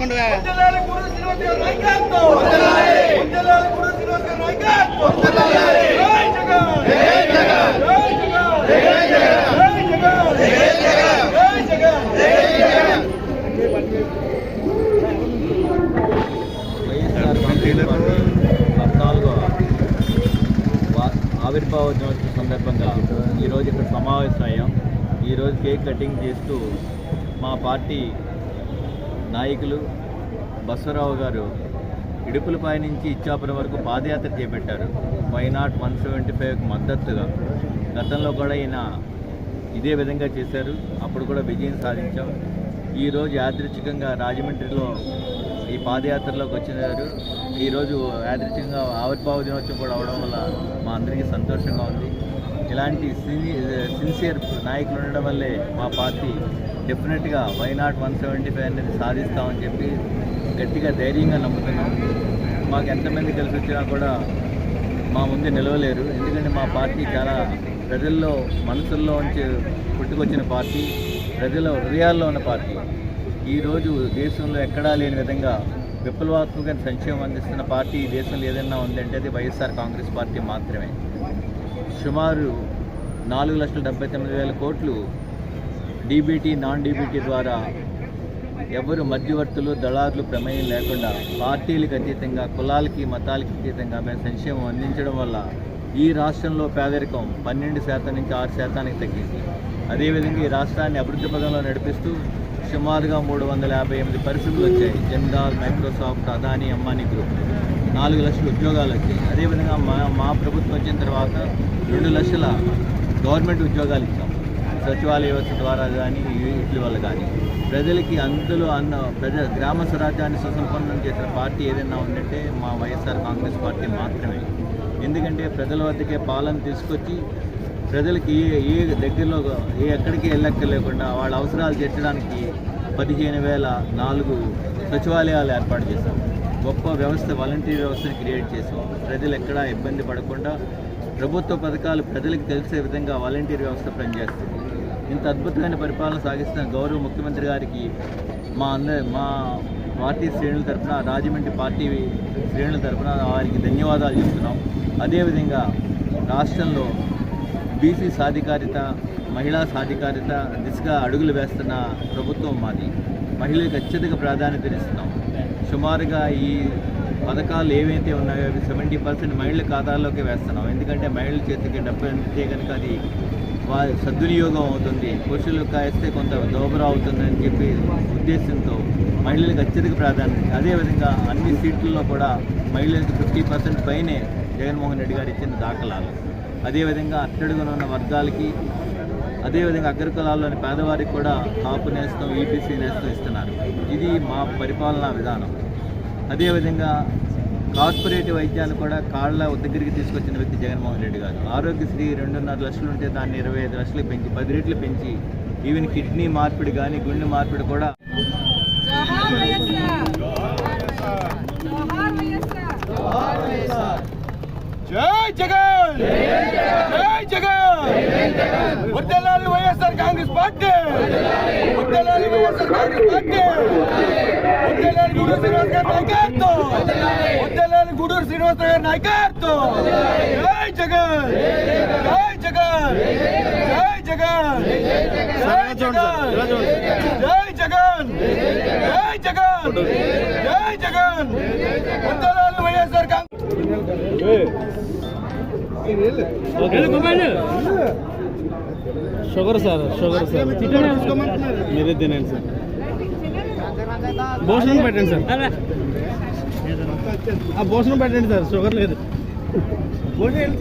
లేకుండా వైఎస్ఆర్ పార్టీ ఆవిర్భావ దినోత్సవం సందర్భంగా ఈరోజు ఇక్కడ సమావేశమయ్యాం. ఈరోజు కేక్ కటింగ్ చేస్తూ మా పార్టీ నాయకులు బసవరావు గారు ఇడుపులపై నుంచి ఇచ్చాపురం వరకు పాదయాత్ర చేపట్టారు. వై నాట్ వన్ సెవెంటీ ఫైవ్కి మద్దతుగా? గతంలో కూడా ఈయన ఇదే విధంగా చేశారు. అప్పుడు కూడా విజయం సాధించాం. ఈరోజు యాదృచ్ఛికంగా రాజమండ్రిలో ఈ పాదయాత్రలోకి వచ్చినారు. ఈరోజు యాదృచ్ఛికంగా ఆవిర్భావ దినోత్సవం కూడా అవడం వల్ల మా అందరికీ సంతోషంగా ఉంది. ఇలాంటి సిన్సియర్ నాయకులు ఉండడం వల్లే మా పార్టీ డెఫినెట్గా why not one seventy five అనేది సాధిస్తామని చెప్పి గట్టిగా ధైర్యంగా నమ్ముతున్నాం. మాకు ఎంతమంది కలిసి వచ్చినా కూడా మా ముందు నిలవలేరు. ఎందుకంటే మా పార్టీ చాలా ప్రజల్లో మనసుల్లో ఉంచి పుట్టుకొచ్చిన పార్టీ ప్రజల హృదయాల్లో ఉన్న పార్టీ. ఈరోజు దేశంలో ఎక్కడా లేని విధంగా విప్లవాత్మక సంక్షేమం అందిస్తున్న పార్టీ ఈ దేశంలో ఏదైనా ఉందంటే అది వైఎస్ఆర్ కాంగ్రెస్ పార్టీ మాత్రమే. సుమారు నాలుగు లక్షల డెబ్బై తొమ్మిది వేల కోట్లు డీబీటీ నాన్ డీబీటీ ద్వారా ఎవరు మధ్యవర్తులు దళారులు ప్రమేయం లేకుండా పార్టీలకు అతీతంగా కులాలకి మతాలకి అతీతంగా మేము సంక్షేమం అందించడం వల్ల ఈ రాష్ట్రంలో పేదరికం పన్నెండు శాతం నుంచి ఆరు శాతానికి తగ్గింది. అదేవిధంగా ఈ రాష్ట్రాన్ని అభివృద్ధి పదంలో నడిపిస్తూ సుమారుగా మూడు వందల యాభై ఎనిమిది పరిస్థితులు వచ్చాయి. Jindal Microsoft Adani Ambani group. నాలుగు లక్షల ఉద్యోగాలు వచ్చాయి. అదేవిధంగా మా మా ప్రభుత్వం వచ్చిన తర్వాత రెండు లక్షల గవర్నమెంట్ ఉద్యోగాలు ఇచ్చాం. సచివాలయ వ్యవస్థ ద్వారా కానీ వీటి వల్ల కానీ ప్రజలకి అందులో అన్న ప్రజ గ్రామ స్వరాజ్యాన్ని సుసంపన్నం చేసిన పార్టీ ఏదైనా ఉందంటే మా వైఎస్ఆర్ కాంగ్రెస్ పార్టీ మాత్రమే. ఎందుకంటే ప్రజల వద్దకే పాలన తీసుకొచ్చి ప్రజలకి ఏ ఏ దగ్గరలో ఏ ఎక్కడికి వెళ్ళక్కర్లేకుండా వాళ్ళ అవసరాలు తీర్చడానికి పదిహేను వేల నాలుగు సచివాలయాలు ఏర్పాటు చేశాం. గొప్ప వ్యవస్థ వాలంటీర్ వ్యవస్థను క్రియేట్ చేసాం ప్రజలు ఎక్కడా ఇబ్బంది పడకుండా ప్రభుత్వ పథకాలు ప్రజలకు తెలిసే విధంగా వాలంటీర్ వ్యవస్థ పనిచేస్తుంది. ఇంత అద్భుతమైన పరిపాలన సాగిస్తున్న గౌరవ ముఖ్యమంత్రి గారికి మా అందరి మా పార్టీ శ్రేణుల తరఫున రాజమండ్రి పార్టీ శ్రేణుల తరఫున వారికి ధన్యవాదాలు చెప్తున్నాం. అదేవిధంగా రాష్ట్రంలో బీసీ సాధికారిత మహిళా సాధికారిత దిశగా అడుగులు వేస్తున్న ప్రభుత్వం మాది. మహిళలకు అత్యధిక ప్రాధాన్యత ఇస్తున్నాం. సుమారుగా ఈ పథకాలు ఏవైతే ఉన్నాయో అవి సెవెంటీ పర్సెంట్ మహిళల ఖాతాల్లోకి వేస్తున్నాం. ఎందుకంటే మహిళల చేతికి డబ్బు అందితే కనుక అది వారి సద్వినియోగం అవుతుంది. పురుషులు కాయిస్తే కొంత దోబరా అవుతుందని చెప్పి ఉద్దేశంతో మహిళలకు అత్యధిక ప్రాధాన్యత. అదేవిధంగా అన్ని సీట్లలో కూడా మహిళలకు ఫిఫ్టీ పర్సెంట్ పైనే జగన్మోహన్ రెడ్డి గారు ఇచ్చిన దాఖలాలు. అదేవిధంగా అట్టడుగున ఉన్న వర్గాలకి అదేవిధంగా అగ్రకులాల్లోని పేదవారికి కూడా కాపు నేస్తం ఈపీసీ నేస్తం ఇస్తున్నారు. ఇది మా పరిపాలనా విధానం. అదేవిధంగా కార్పొరేట్ వైద్యాన్ని కూడా కాళ్ళ దగ్గరికి తీసుకొచ్చిన వ్యక్తి జగన్మోహన్ రెడ్డి గారు. ఆరోగ్యశ్రీ రెండున్నర లక్షలు ఉంటే దాన్ని ఇరవై ఐదు లక్షలు పెంచి పది రెట్లు పెంచి ఈవెన్ కిడ్నీ మార్పిడి కానీ గుండె మార్పిడి కూడా వైఎస్ఆర్ జై జగన్! జై Jagan! YSR Congress party! YSR Congress party! Gudur Srinivas గారి నాయకత్వం. వర్దలాలి గూడూరు శ్రీనివాస్ గారి నాయకత్వం. జై జగన్. జై జగన్. జై జగన్. జై జగన్. జై జగన్. జై జగన్. జై Jagan. వర్దలాలి YSR Congress. Sugar sir sugar sir. మీరే తినండి సార్. భోజనం పెట్టండి సార్. ఆ భోజనం పెట్టండి సార్ షుగర్ లేదు. భోజనం